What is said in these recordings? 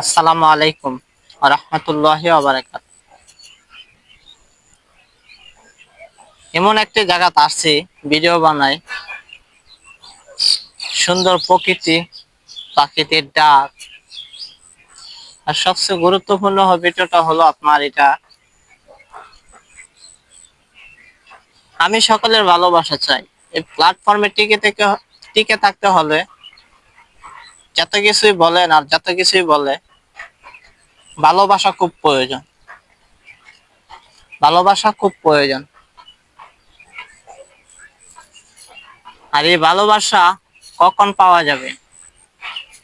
আসসালামু আলাইকুম রহমতুল্লাহ বারাকাত এমন একটি জায়গাত আসছি, ভিডিও বানাই। সুন্দর প্রকৃতি, প্রাকৃতিক ডাক। আর সবচেয়ে গুরুত্বপূর্ণ ভিডিওটা হলো আপনার এটা। আমি সকলের ভালোবাসা চাই। এই প্ল্যাটফর্মে টিকে থেকে টিকে থাকতে হলে যত কিছুই বলেন আর যত কিছুই বলে ভালোবাসা খুব প্রয়োজন। ভালোবাসা খুব প্রয়োজন। আর এই ভালোবাসা কখন পাওয়া যাবে?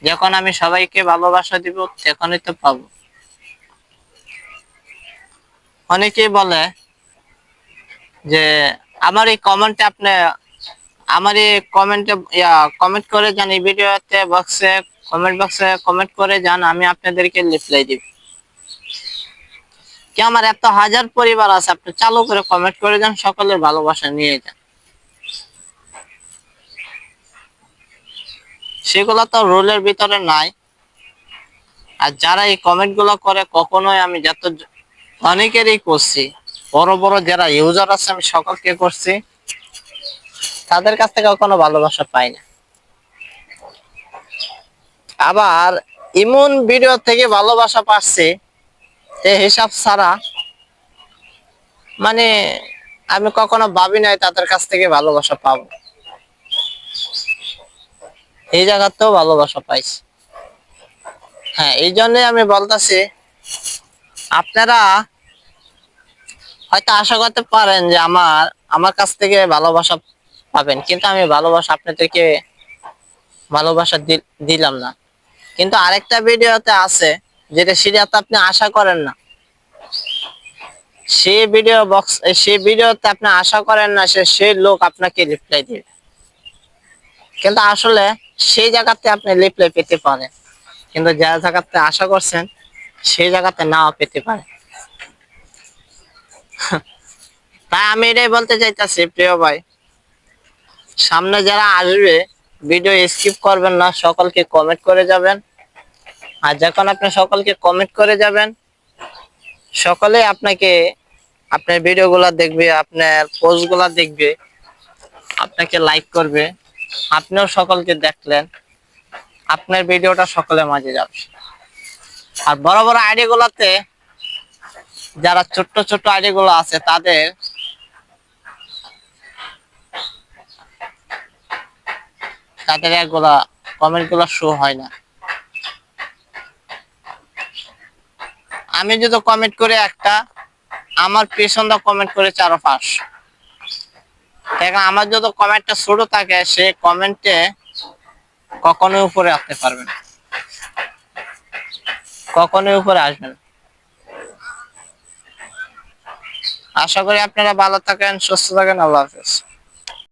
যখন আমি সবাইকে ভালোবাসা দিব, তখনই তো পাবো। অনেকেই বলে যে, আমার এই কমেন্টে আপনি, আমার এই কমেন্টে কমেন্ট করে যান এই ভিডিওতে বক্সে কমেন্ট বক্সে কমেন্ট করে যান, আমি আপনাদেরকে রিপ্লাই দিব। কি আমার এত হাজার পরিবার আছে, আপনি চালু করে কমেন্ট করে যান সকলের ভালোবাসা নিয়ে যান। সেগুলো তো রোলের ভিতরে নাই। আর যারা এই কমেন্টগুলো করে, কখনোই আমি যত অনেকেরই করছি, বড় বড় যারা ইউজার আছে, আমি সকলকে করছি, তাদের কাছ থেকে কোনো ভালোবাসা পাই না। আবার ইমন ভিডিও থেকে ভালোবাসা পাচ্ছে হিসাব ছাড়া মানে আমি কখনো ভাবি নাই তাদের কাছ থেকে ভালোবাসা পাব। এই জায়গাতেও ভালোবাসা পাইছি। হ্যাঁ এই জন্যই আমি বলতেছি, আপনারা হয়তো আশা করতে পারেন যে আমার আমার কাছ থেকে ভালোবাসা পাবেন, কিন্তু আমি ভালোবাসা আপনাদেরকে ভালোবাসা দিলাম না। কিন্তু আরেকটা ভিডিওতে আছে যেটা সেটাতে আপনি আশা করেন না। সেই ভিডিও বক্স সেই ভিডিওতে আপনি আশা করেন না, সে সেই লোক আপনাকে রিপ্লাই দিবে। কিন্তু আসলে সেই জায়গাতে আপনি রিপ্লাই পেতে পারেন। কিন্তু যে জায়গাতে আশা করছেন, সেই জায়গাতে নাও পেতে পারেন। তাই আমি এটাই বলতে চাইতেছি, প্রিয় ভাই, সামনে যারা আসবে ভিডিও স্কিপ করবেন না, সকলকে কমেন্ট করে যাবেন। আর যখন আপনি সকলকে কমেন্ট করে যাবেন, সকলে আপনাকে আপনার ভিডিওগুলো দেখবে, আপনার পোস্টগুলো দেখবে, আপনাকে লাইক করবে, আপনিও সকলকে দেখলেন, আপনার ভিডিওটা সকলের মাঝে যাবে। আর বড় বড় আইডি গুলাতে যারা ছোট্ট ছোট্ট আইডি গুলো আছে, তাদের তাদের একগুলা কমেন্টগুলা শো হয় না। আমি যদি কমেন্ট করে একটা, আমার পেছনটা কমেন্ট করে চারো পাঁচ। দেখেন, আমার যদি কমেন্টটা ছোট থাকে, সে কমেন্টে কখনোই উপরে আসতে পারবে না। কখনোই উপরে আসবেন আশা করি আপনারা ভালো থাকেন, সুস্থ থাকেন, আল্লাহ হাফেজ।